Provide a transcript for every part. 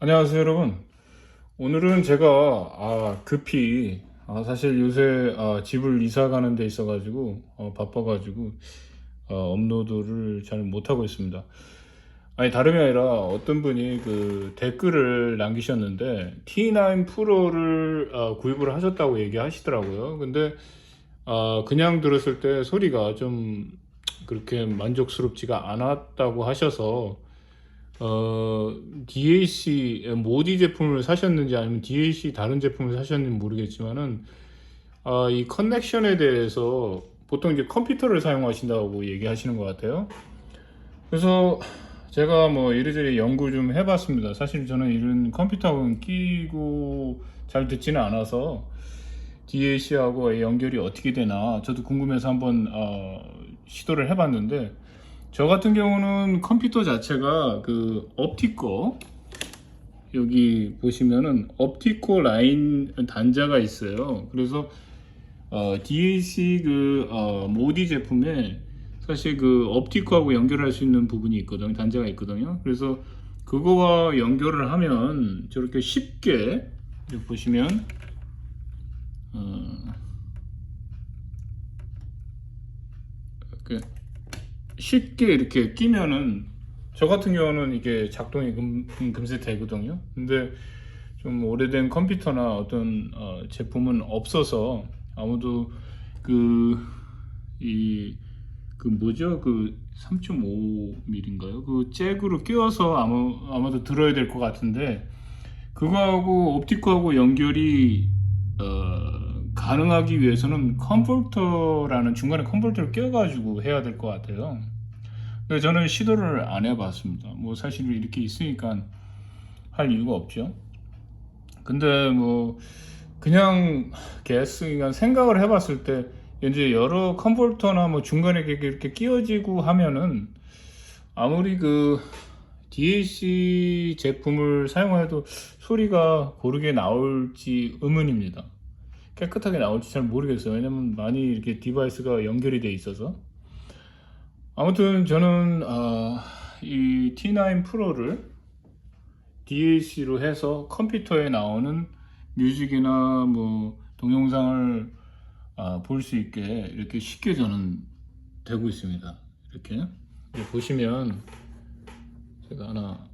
안녕하세요 여러분. 오늘은 제가 아, 급히 아, 사실 요새 아, 집을 이사 가는 데 있어 가지고 어, 바빠 가지고 어, 업로드를 잘 못하고 있습니다. 아니 다름이 아니라 어떤 분이 그 댓글을 남기셨는데 T9 프로를 아, 구입을 하셨다고 얘기하시더라고요. 근데 아, 그냥 들었을 때 소리가 좀 그렇게 만족스럽지가 않았다고 하셔서 어, DAC 모디 제품을 사셨는지 아니면 DAC 다른 제품을 사셨는지 모르겠지만은 아, 이 커넥션에 대해서 보통 이제 컴퓨터를 사용하신다고 얘기하시는 것 같아요. 그래서 제가 뭐 이리저리 연구 좀 해봤습니다. 사실 저는 이런 컴퓨터하고는 끼고 잘 듣지는 않아서 DAC하고 연결이 어떻게 되나 저도 궁금해서 한번 어, 시도를 해봤는데 저 같은 경우는 컴퓨터 자체가 그 옵티코 여기 보시면은 옵티코 라인 단자가 있어요. 그래서 어, DAC 그 어, 모디 제품에 사실 그 옵티코하고 연결할 수 있는 부분이 있거든요. 단자가 있거든요. 그래서 그거와 연결을 하면 저렇게 쉽게 보시면 어, 그 쉽게 이렇게 끼면은 저 같은 경우는 이게 작동이 금, 금- 금세 되거든요. 근데 좀 오래된 컴퓨터나 어떤 어, 제품은 없어서 아무도 그 이 그 뭐죠 그 3.5mm인가요? 그 잭으로 끼워서 아마 아마도 들어야 될 것 같은데 그거하고 옵티코하고 연결이 어, 가능하기 위해서는 컨버터라는 중간에 컨버터를 껴가지고 해야 될 것 같아요. 근데 저는 시도를 안 해봤습니다. 뭐 사실 이렇게 있으니까 할 이유가 없죠. 근데 뭐 그냥 게스 그냥 생각을 해봤을 때 이제 여러 컨버터나 뭐 중간에 이렇게 끼워지고 하면은 아무리 그 DAC 제품을 사용해도 소리가 고르게 나올지 의문입니다. 깨끗하게 나올지 잘 모르겠어요. 왜냐면 많이 이렇게 디바이스가 연결이 돼 있어서. 아무튼 저는 아, 이 T9 프로를 DAC로 해서 컴퓨터에 나오는 뮤직이나 뭐 동영상을 아, 볼수 있게 이렇게 쉽게 저는 되고 있습니다. 이렇게 보시면 제가 하나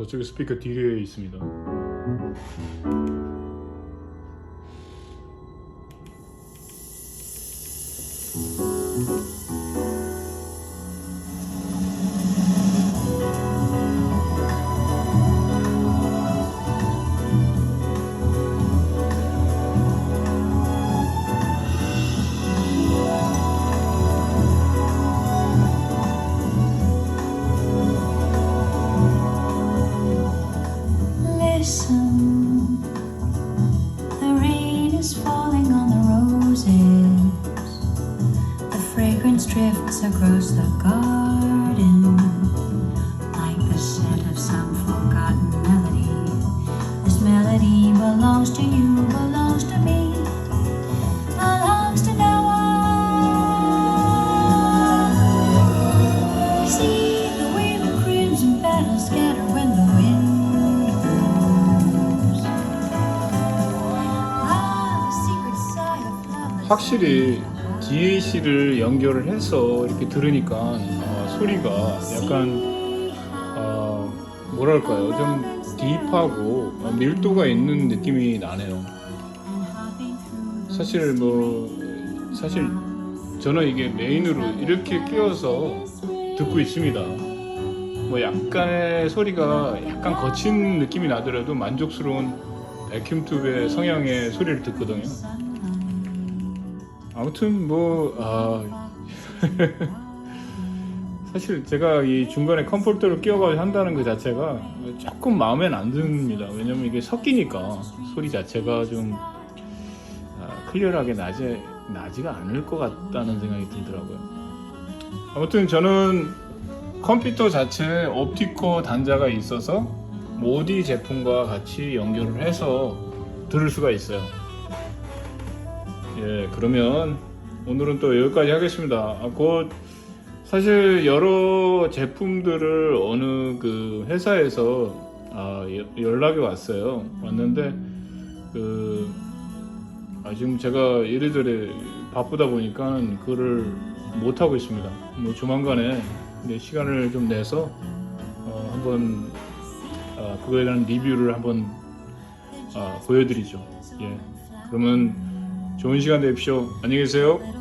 저쪽에 스피커 뒤에 있습니다. Listen, the rain is falling on the roses. The fragrance drifts across the garden 확실히 DAC를 연결을 해서 이렇게 들으니까 아, 소리가 약간 아, 뭐랄까요 좀 딥하고 밀도가 있는 느낌이 나네요. 사실 뭐 사실 저는 이게 메인으로 이렇게 끼워서 듣고 있습니다. 뭐 약간의 소리가 약간 거친 느낌이 나더라도 만족스러운 베큐um 튜브의 성향의 소리를 듣거든요. 아무튼 뭐 아, 사실 제가 이 중간에 컴포터를 끼워가지고 한다는 그 자체가 조금 마음엔 안 듭니다. 왜냐면 이게 섞이니까 소리 자체가 좀 아, 클리어하게 나지 나지가 않을 것 같다는 생각이 들더라고요. 아무튼 저는 컴퓨터 자체에 옵티코 단자가 있어서 모디 제품과 같이 연결을 해서 들을 수가 있어요. 예, 그러면 오늘은 또 여기까지 하겠습니다. 아, 곧 사실 여러 제품들을 어느 그 회사에서 아, 여- 연락이 왔어요. 왔는데 그 아, 지금 제가 이래저래 바쁘다 보니까 그거를 못 하고 있습니다. 뭐 조만간에 내 시간을 좀 내서 어, 한번 아, 그거에 대한 리뷰를 한번 아, 보여드리죠. 예. 그러면 좋은 시간 되십시오. 안녕히 계세요.